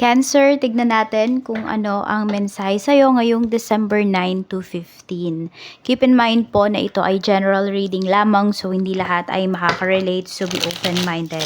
Cancer, tignan natin kung ano ang mensahe sa'yo ngayong December 9 to 15. Keep in mind po na ito ay general reading lamang so hindi lahat ay makaka-relate so be open-minded.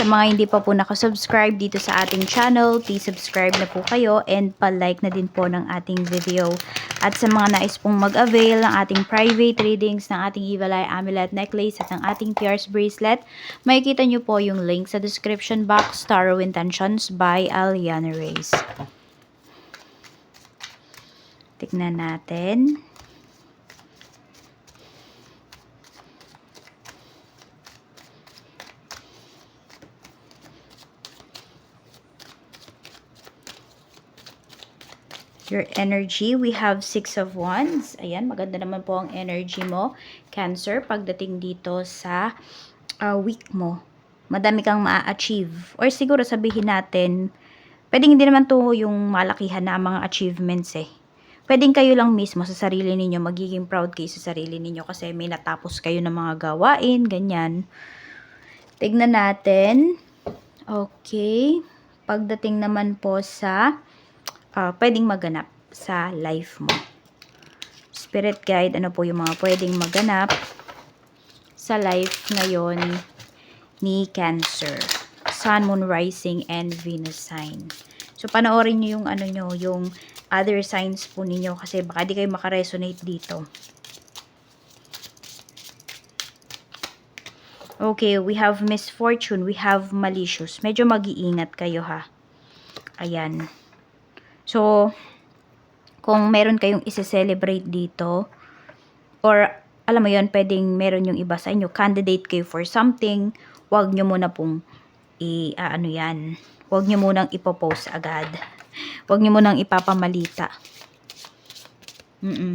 Sa mga hindi pa po nakasubscribe dito sa ating channel, please subscribe na po kayo and pa-like na din po ng ating video. At sa mga nais pong mag-avail ng ating private readings ng ating Eye Amulet Necklace at ng ating Pierce Bracelet, makikita nyo po yung link sa description box, Tarot Intentions by Aliana Reyes. Tignan natin. Your energy. We have Six of Wands. Ayan, maganda naman po ang energy mo. Cancer, pagdating dito sa uh, week mo. Madami kang ma-achieve. Or siguro sabihin natin, pwedeng hindi naman to yung malakihan na mga achievements eh. Pwedeng kayo lang mismo sa sarili ninyo, magiging proud kayo sa sarili ninyo kasi may natapos kayo ng mga gawain, ganyan. Tignan natin. Okay. Pagdating naman po sa uh, pwedeng maganap sa life mo. Spirit guide, ano po yung mga pwedeng maganap sa life ngayon ni Cancer. Sun, Moon, Rising, and Venus sign. So, panoorin nyo yung ano nyo, yung other signs po ninyo kasi baka di kayo makaresonate dito. Okay, we have misfortune, we have malicious. Medyo mag-iingat kayo ha. Ayan. So, kung meron kayong isi-celebrate dito, or alam mo yon pwedeng meron yung iba sa inyo, candidate kayo for something, wag nyo muna pong i, uh, ano yan, wag nyo munang ipopost agad. Wag nyo munang ipapamalita. Mm, -mm.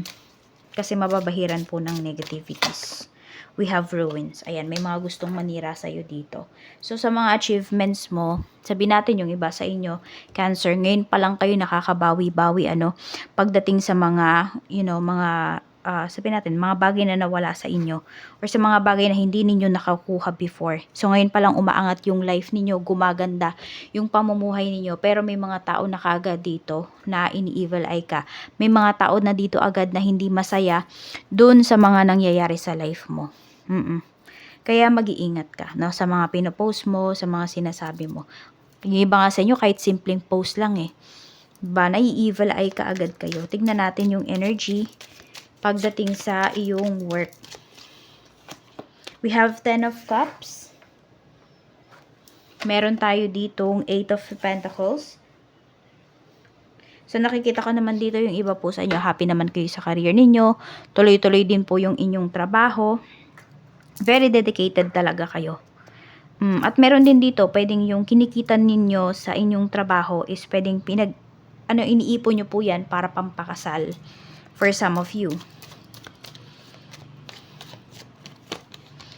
Kasi mababahiran po ng negativities we have ruins. Ayan, may mga gustong manira sa'yo dito. So, sa mga achievements mo, sabi natin yung iba sa inyo, cancer, ngayon pa lang kayo nakakabawi-bawi, ano, pagdating sa mga, you know, mga, uh, sabi natin, mga bagay na nawala sa inyo, or sa mga bagay na hindi ninyo nakakuha before. So, ngayon pa lang umaangat yung life ninyo, gumaganda yung pamumuhay ninyo, pero may mga tao na kagad dito na ini-evil eye ka. May mga tao na dito agad na hindi masaya dun sa mga nangyayari sa life mo. Mm-mm. Kaya mag-iingat ka no, sa mga pinopost mo, sa mga sinasabi mo. Yung iba nga sa inyo, kahit simpleng post lang eh. Ba, nai-evil eye ka agad kayo. Tignan natin yung energy pagdating sa iyong work. We have 10 of Cups. Meron tayo ditong 8 of Pentacles. So, nakikita ko naman dito yung iba po sa inyo. Happy naman kayo sa career ninyo. Tuloy-tuloy din po yung inyong trabaho very dedicated talaga kayo. Mm, at meron din dito, pwedeng yung kinikita ninyo sa inyong trabaho is pwedeng pinag, ano, iniipon nyo po yan para pampakasal for some of you.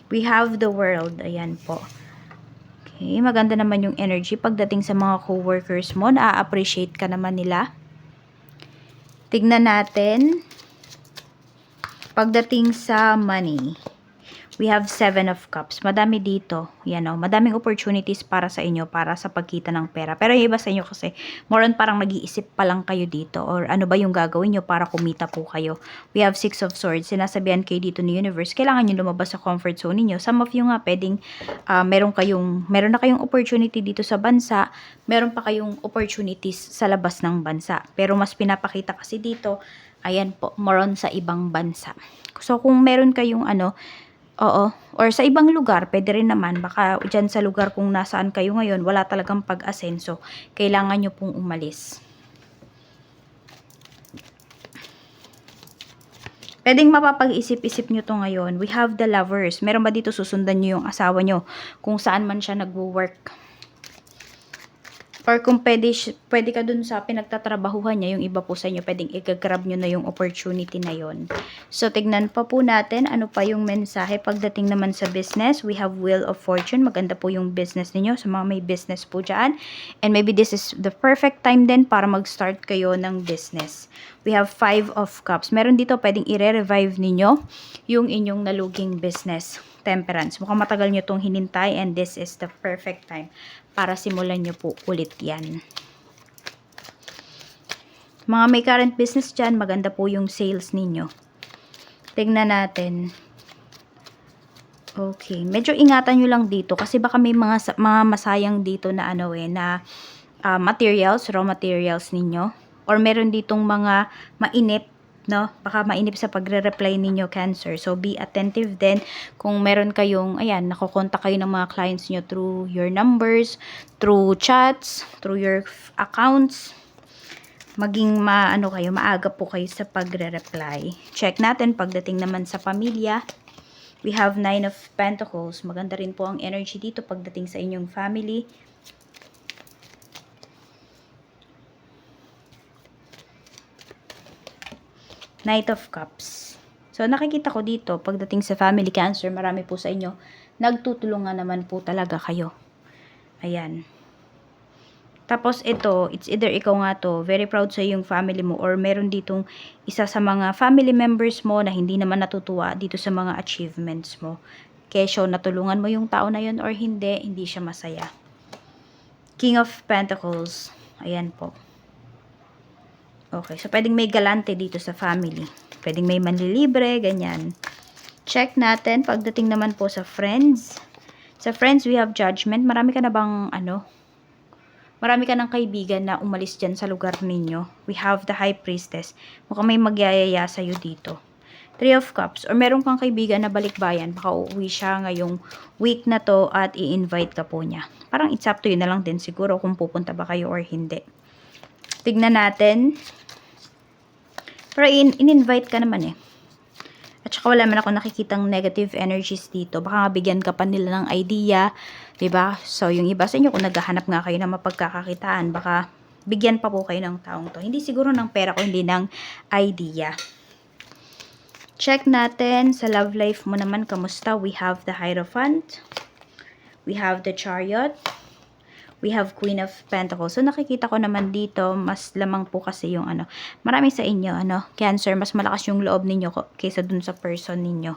We have the world. Ayan po. Okay, maganda naman yung energy pagdating sa mga co-workers mo. Na-appreciate ka naman nila. Tignan natin. Pagdating sa money. We have seven of cups. Madami dito. Yan o. Madaming opportunities para sa inyo para sa pagkita ng pera. Pero yung iba sa inyo kasi, more parang nag-iisip pa lang kayo dito. Or ano ba yung gagawin nyo para kumita po kayo. We have six of swords. Sinasabihan kayo dito ni universe. Kailangan nyo lumabas sa comfort zone niyo Some of you nga pwedeng uh, meron, kayong, meron na kayong opportunity dito sa bansa. Meron pa kayong opportunities sa labas ng bansa. Pero mas pinapakita kasi dito, ayan po, more sa ibang bansa. So kung meron kayong ano, Oo. Or sa ibang lugar, pwede rin naman. Baka dyan sa lugar kung nasaan kayo ngayon, wala talagang pag-asenso. Kailangan nyo pong umalis. Pwedeng mapapag-isip-isip nyo to ngayon. We have the lovers. Meron ba dito susundan nyo yung asawa nyo? Kung saan man siya nagwo-work. Or kung pwede, pwede ka dun sa pinagtatrabahuhan niya, yung iba po sa inyo, pwedeng i-grab nyo na yung opportunity na yon. So, tignan pa po natin ano pa yung mensahe pagdating naman sa business. We have Wheel of Fortune. Maganda po yung business ninyo sa mga may business po dyan. And maybe this is the perfect time din para mag-start kayo ng business. We have Five of Cups. Meron dito pwedeng i-revive ninyo yung inyong naluging business. Temperance. Mukhang matagal nyo itong hinintay and this is the perfect time para simulan nyo po ulit yan. Mga may current business dyan, maganda po yung sales ninyo. Tingnan natin. Okay, medyo ingatan nyo lang dito kasi baka may mga mga masayang dito na ano eh na ah, materials, raw materials ninyo or meron ditong mga mainip no? Baka mainip sa pagre-reply ninyo cancer. So be attentive din kung meron kayong ayan, nakokontak kayo ng mga clients nyo through your numbers, through chats, through your accounts. Maging maano kayo, maaga po kayo sa pagre-reply. Check natin pagdating naman sa pamilya. We have Nine of Pentacles. Maganda rin po ang energy dito pagdating sa inyong family. Knight of Cups. So, nakikita ko dito, pagdating sa family cancer, marami po sa inyo, nagtutulungan naman po talaga kayo. Ayan. Tapos ito, it's either ikaw nga to, very proud sa yung family mo or meron ditong isa sa mga family members mo na hindi naman natutuwa dito sa mga achievements mo. Kesyo, natulungan mo yung tao na yun or hindi, hindi siya masaya. King of Pentacles. Ayan po. Okay, so pwedeng may galante dito sa family. Pwedeng may manlilibre, ganyan. Check natin pagdating naman po sa friends. Sa friends, we have judgment. Marami ka na bang, ano, marami ka ng kaibigan na umalis dyan sa lugar ninyo. We have the high priestess. Mukhang may magyayaya sa'yo dito. Three of Cups. Or meron kang kaibigan na balikbayan. Baka uuwi siya ngayong week na to at i-invite ka po niya. Parang it's up to you na lang din siguro kung pupunta ba kayo or hindi. Tignan natin. Pero in- in-invite ka naman eh. At saka wala man ako nakikitang negative energies dito. Baka nga bigyan ka pa nila ng idea. ba So, yung iba sa inyo, kung naghahanap nga kayo ng mapagkakakitaan, baka bigyan pa po kayo ng taong to. Hindi siguro ng pera ko, hindi ng idea. Check natin sa love life mo naman, kamusta? We have the Hierophant. We have the Chariot. We have Queen of Pentacles. So, nakikita ko naman dito, mas lamang po kasi yung ano, marami sa inyo, ano, Cancer, mas malakas yung loob ninyo kaysa dun sa person ninyo.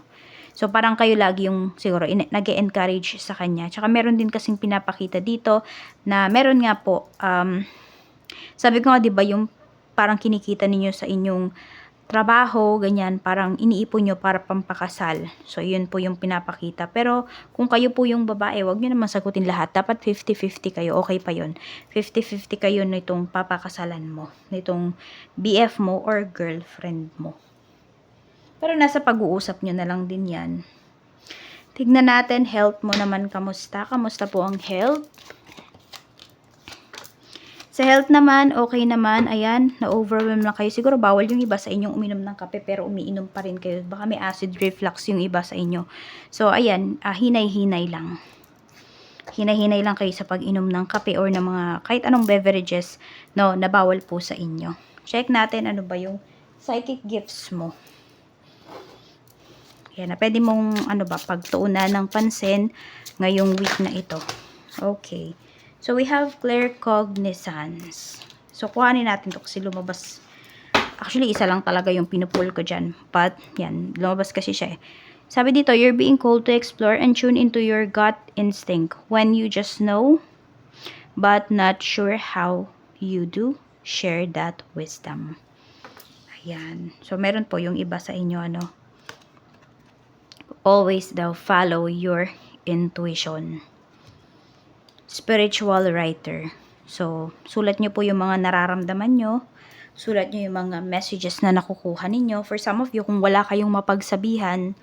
So, parang kayo lagi yung, siguro, nag encourage sa kanya. Tsaka, meron din kasing pinapakita dito na meron nga po, um, sabi ko nga, di ba, yung parang kinikita ninyo sa inyong trabaho, ganyan, parang iniipon nyo para pampakasal. So, yun po yung pinapakita. Pero, kung kayo po yung babae, wag nyo naman sagutin lahat. Dapat 50-50 kayo. Okay pa yun. 50-50 kayo nitong papakasalan mo. Nitong BF mo or girlfriend mo. Pero nasa pag-uusap nyo na lang din yan. Tignan natin, health mo naman, kamusta? Kamusta po ang health? Sa health naman, okay naman. Ayan, na-overwhelm na kayo. Siguro bawal yung iba sa inyong uminom ng kape pero umiinom pa rin kayo. Baka may acid reflux yung iba sa inyo. So, ayan, ah, hinay-hinay lang. Hinay-hinay lang kayo sa pag-inom ng kape or ng mga kahit anong beverages no, na bawal po sa inyo. Check natin ano ba yung psychic gifts mo. Ayan, na pwede mong ano ba, pagtuunan ng pansin ngayong week na ito. Okay. So, we have claircognizance. So, kuhanin natin to kasi lumabas. Actually, isa lang talaga yung pinupull ko dyan. But, yan, lumabas kasi siya eh. Sabi dito, you're being called to explore and tune into your gut instinct when you just know but not sure how you do share that wisdom. Ayan. So, meron po yung iba sa inyo, ano, always daw follow your intuition spiritual writer. So, sulat nyo po yung mga nararamdaman nyo. Sulat nyo yung mga messages na nakukuha ninyo. For some of you, kung wala kayong mapagsabihan,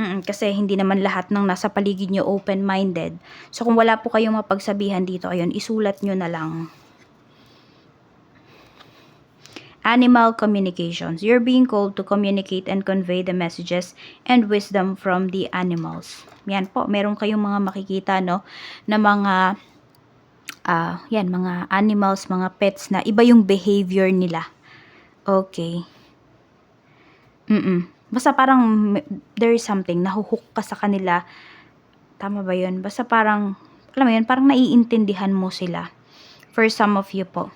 mm, kasi hindi naman lahat ng nasa paligid nyo open-minded. So, kung wala po kayong mapagsabihan dito, ayun, isulat nyo na lang. Animal communications. You're being called to communicate and convey the messages and wisdom from the animals. Yan po, meron kayong mga makikita, no, na mga, ah, yan, mga animals, mga pets na iba yung behavior nila. Okay. Mm Basta parang there is something, nahuhook ka sa kanila. Tama ba yun? Basta parang, alam mo yun, parang naiintindihan mo sila. For some of you po.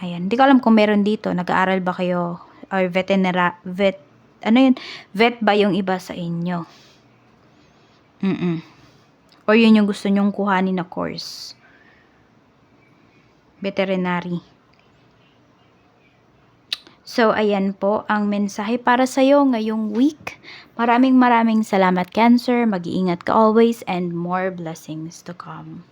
Ayan. Hindi ko alam kung meron dito. Nag-aaral ba kayo? Or veterinary, vet, ano yun? Vet ba yung iba sa inyo? Mm Or yun yung gusto nyong kuhanin na course? Veterinary. So, ayan po ang mensahe para sa'yo ngayong week. Maraming maraming salamat, Cancer. Mag-iingat ka always and more blessings to come.